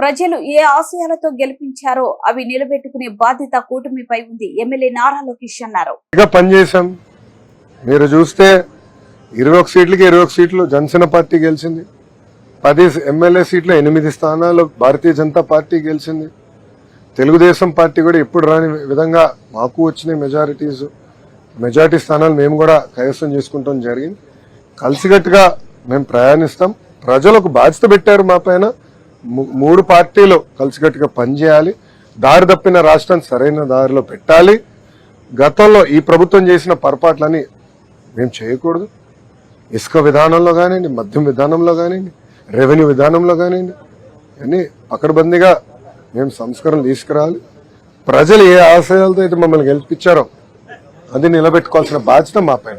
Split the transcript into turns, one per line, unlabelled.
ప్రజలు ఏ ఆశయాలతో గెలిపించారో అవి నిలబెట్టుకునే బాధ్యత కూటమిపై ఉంది. ఎమ్మెల్యే నారా లోకేష్ అన్నారు.
పనిచేశాం. పనిచేసాం మీరు చూస్తే ఇరవై ఒక సీట్లకి ఇరవై ఒక సీట్లు జనసేన పార్టీ గెలిచింది. పది ఎమ్మెల్యే సీట్లు ఎనిమిది స్థానాలు భారతీయ జనతా పార్టీ గెలిచింది. తెలుగుదేశం పార్టీ కూడా ఎప్పుడు రాని విధంగా మాకు వచ్చిన మెజారిటీస్ మెజారిటీ స్థానాలు మేము కూడా కైవసం చేసుకుంటాం జరిగింది. కలిసికట్టుగా మేము ప్రయాణిస్తాం. ప్రజలకు బాధ్యత పెట్టారు మా పైన. మూడు పార్టీలు కలిసికట్టుగా పనిచేయాలి. దారి తప్పిన రాష్ట్రాన్ని సరైన దారిలో పెట్టాలి. గతంలో ఈ ప్రభుత్వం చేసిన పొరపాట్లని మేము చేయకూడదు. ఇసుక విధానంలో కానివ్వండి మద్యం విధానంలో కానివ్వండి రెవెన్యూ విధానంలో కానివ్వండి అన్ని పకడ్బందీగా మేము సంస్కరణ తీసుకురావాలి. ప్రజలు ఏ ఆశయాలతో అయితే మమ్మల్ని గెలిపించారో అది నిలబెట్టుకోవాల్సిన బాధ్యత మా పైన